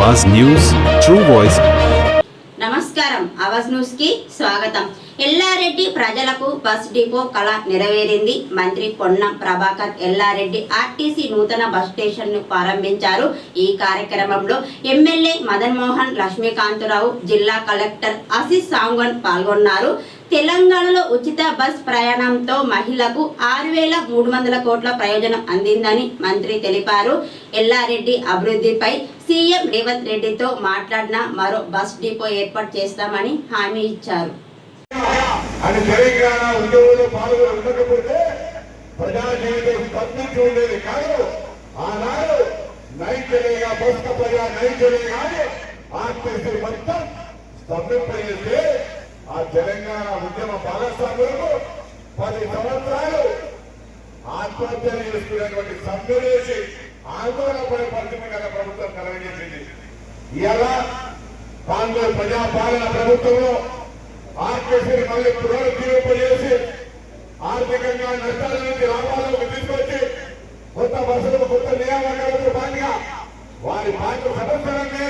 Awaaz news true voice నమస్కారం. ఆవాజ్ న్యూస్కి స్వాగతం. ఎల్లారెడ్డి ప్రజలకు బస్ డిపో కళ నెరవేరింది. మంత్రి పొన్నం ప్రభాకర్ ఎల్లారెడ్డి ఆర్టీసీ నూతన బస్ స్టేషన్ను ప్రారంభించారు. ఈ కార్యక్రమంలో ఎమ్మెల్యే మదన్ మోహన్ లక్ష్మీకాంతరావు జిల్లా కలెక్టర్ అసిస్ సాంగన్ పాల్గొన్నారు. తెలంగాణలో ఉచిత బస్ ప్రయాణంతో మహిళకు ఆరు వేల మూడు వందల కోట్ల ప్రయోజనం అందిందని మంత్రి తెలిపారు. ఎల్లారెడ్డి అభివృద్ధిపై సీఎం రేవంత్ రెడ్డితో మాట్లాడిన మరో బస్ డిపో ఏర్పాటు చేస్తామని హామీ ఇచ్చారు. అని తెలంగాణ ఉద్యోగులు పాల్గొని ఉండకపోతే ప్రజా జీవితం స్పందించి ఉండేది కాదు. ఆనాడు ప్రజా ఆర్టీసీ మొత్తం స్తంభింపజేస్తే ఆ తెలంగాణ ఉద్యమ భాగస్వాములకు పది సంవత్సరాలు ఆత్మహత్యలు చేసుకునేటువంటి సమ్మె చేసి ఆందోళన పడే పరిస్థితి కదా ప్రభుత్వం కలగజేసింది. ఇలా కాంగ్రెస్ ప్రజాపాలన ప్రభుత్వంలో ఆర్టీసీని మళ్ళీ పునరుద్ధరింపజేసి ఆర్థికంగా నష్టాల నుంచి లాభాలకు తీసుకొచ్చి కొత్త బస్సులు కొత్త నియామకాలకు బాగా వారి పాత్ర సమస్యలన్నీ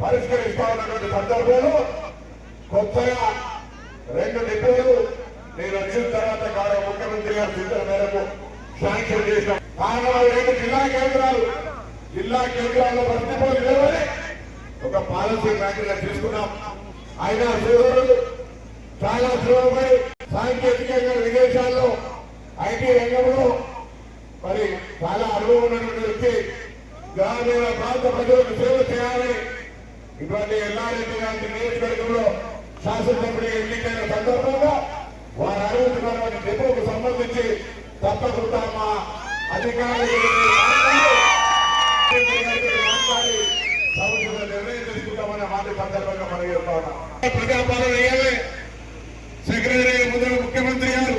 పరిష్కరిస్తా ఉన్నటువంటి సందర్భంలో కొత్తగా రెండు నిపుణులు నేను వచ్చిన తర్వాత గౌరవ ముఖ్యమంత్రి గారు సూచన మేరకు శాంక్షన్ చేశాను కారణం రెండు జిల్లా కేంద్రాలు. జిల్లా కేంద్రాల్లో బస్ లేవని ఒక పాలసీ మ్యాటర్ తీసుకున్నాం. ఆయన సోదరులు చాలా శ్రమపడి సాంకేతికంగా విదేశాల్లో ఐటీ రంగంలో మరి చాలా అనుభవం ఉన్నటువంటి వ్యక్తి గ్రామీణ ప్రాంత ప్రజలకు సేవ చేయాలని ఇటువంటి ఎల్లారెడ్డి గారి నియోజకవర్గంలో శాసనసభ్యుడిగా ఎన్నికైన సందర్భంగా వారు అడుగుతున్నటువంటి డిపోకు సంబంధించి తప్పకుండా మా అధికారులు మాట్లాడి సముచిత నిర్ణయం తీసుకుంటామనే మాట ఈ సందర్భంగా మనం చెప్తా ఉన్నాం ప్రజాపాలన వేయాలి సెక్రటరీ ముందు ముఖ్యమంత్రి గారు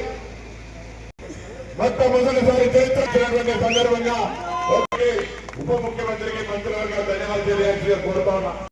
మొట్టమొదటిసారి చరిత్ర సందర్భంగా ఒకటి ఉప ముఖ్యమంత్రికి మంత్రివర్గ ధన్యవాదాలు తెలియాల్సి కోరుతా ఉన్నా